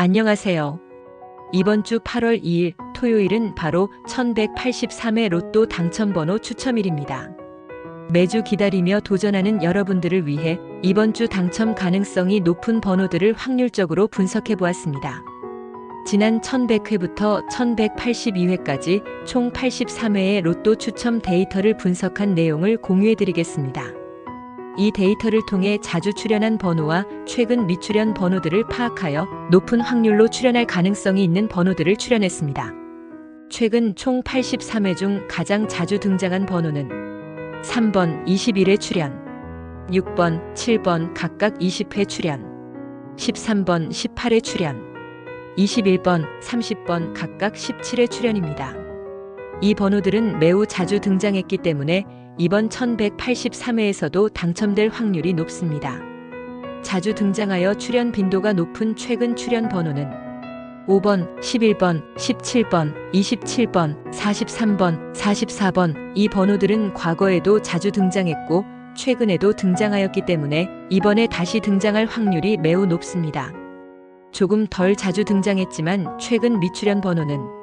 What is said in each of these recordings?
안녕하세요. 이번 주 8월 2일 토요일은 바로 1183회 로또 당첨번호 추첨일입니다. 매주 기다리며 도전하는 여러분들을 위해 이번 주 당첨 가능성이 높은 번호들을 확률적으로 분석해 보았습니다. 지난 1100회부터 1182회까지 총 83회의 로또 추첨 데이터를 분석한 내용을 공유해 드리겠습니다. 이 데이터를 통해 자주 출연한 번호와 최근 미출연 번호들을 파악하여 높은 확률로 출연할 가능성이 있는 번호들을 출연했습니다. 최근 총 83회 중 가장 자주 등장한 번호는 3번 21회 출연, 6번, 7번 각각 20회 출연, 13번 18회 출연, 21번, 30번 각각 17회 출연입니다. 이 번호들은 매우 자주 등장했기 때문에 이번 1183회에서도 당첨될 확률이 높습니다. 자주 등장하여 출연 빈도가 높은 최근 출연 번호는 5번, 11번, 17번, 27번, 43번, 44번 이 번호들은 과거에도 자주 등장했고 최근에도 등장하였기 때문에 이번에 다시 등장할 확률이 매우 높습니다. 조금 덜 자주 등장했지만 최근 미출연 번호는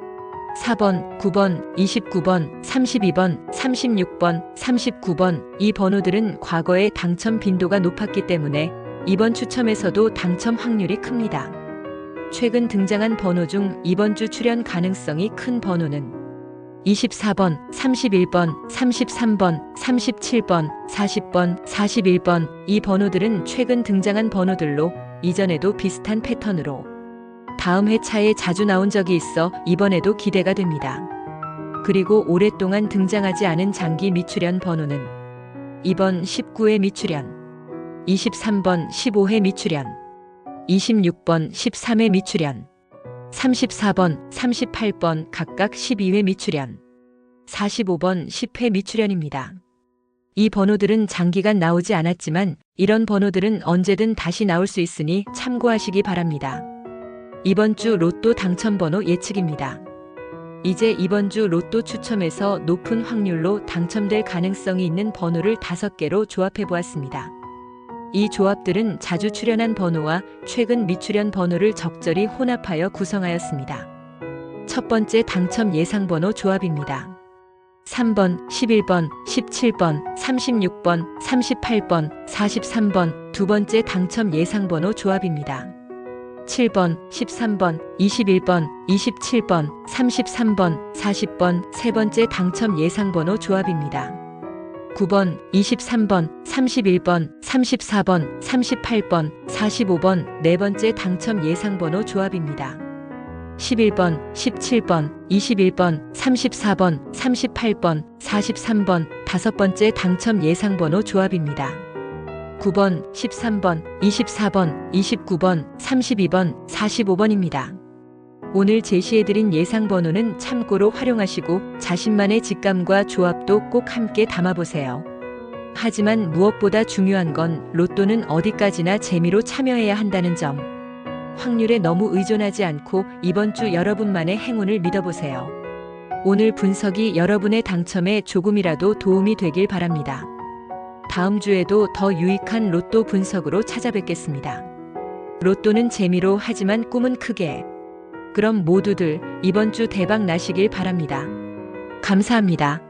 4번, 9번, 29번, 32번, 36번, 39번 이 번호들은 과거에 당첨 빈도가 높았기 때문에 이번 추첨에서도 당첨 확률이 큽니다. 최근 등장한 번호 중 이번 주 출연 가능성이 큰 번호는 24번, 31번, 33번, 37번, 40번, 41번 이 번호들은 최근 등장한 번호들로 이전에도 비슷한 패턴으로 다음 회차에 자주 나온 적이 있어 이번에도 기대가 됩니다. 그리고 오랫동안 등장하지 않은 장기 미출연 번호는 2번 19회 미출연, 23번 15회 미출연, 26번 13회 미출연, 34번 38번 각각 12회 미출연, 45번 10회 미출연입니다. 이 번호들은 장기간 나오지 않았지만 이런 번호들은 언제든 다시 나올 수 있으니 참고하시기 바랍니다. 이번 주 로또 당첨번호 예측입니다. 이제 이번 주 로또 추첨에서 높은 확률로 당첨될 가능성이 있는 번호를 5개로 조합해 보았습니다. 이 조합들은 자주 출연한 번호와 최근 미출연 번호를 적절히 혼합하여 구성하였습니다. 첫 번째 당첨 예상 번호 조합입니다. 3번, 11번, 17번, 36번, 38번, 43번 두 번째 당첨 예상 번호 조합입니다. 7번, 13번, 21번, 27번, 33번, 40번 세 번째 당첨 예상 번호 조합입니다. 9번, 23번, 31번, 34번, 38번, 45번 네 번째 당첨 예상 번호 조합입니다. 11번, 17번, 21번, 34번, 38번, 43번 다섯 번째 당첨 예상 번호 조합입니다. 9번, 13번, 24번, 29번, 32번, 45번입니다. 오늘 제시해드린 예상 번호는 참고로 활용하시고 자신만의 직감과 조합도 꼭 함께 담아보세요. 하지만 무엇보다 중요한 건 로또는 어디까지나 재미로 참여해야 한다는 점. 확률에 너무 의존하지 않고 이번 주 여러분만의 행운을 믿어보세요. 오늘 분석이 여러분의 당첨에 조금이라도 도움이 되길 바랍니다. 다음 주에도 더 유익한 로또 분석으로 찾아뵙겠습니다. 로또는 재미로 하지만 꿈은 크게. 그럼 모두들 이번 주 대박 나시길 바랍니다. 감사합니다.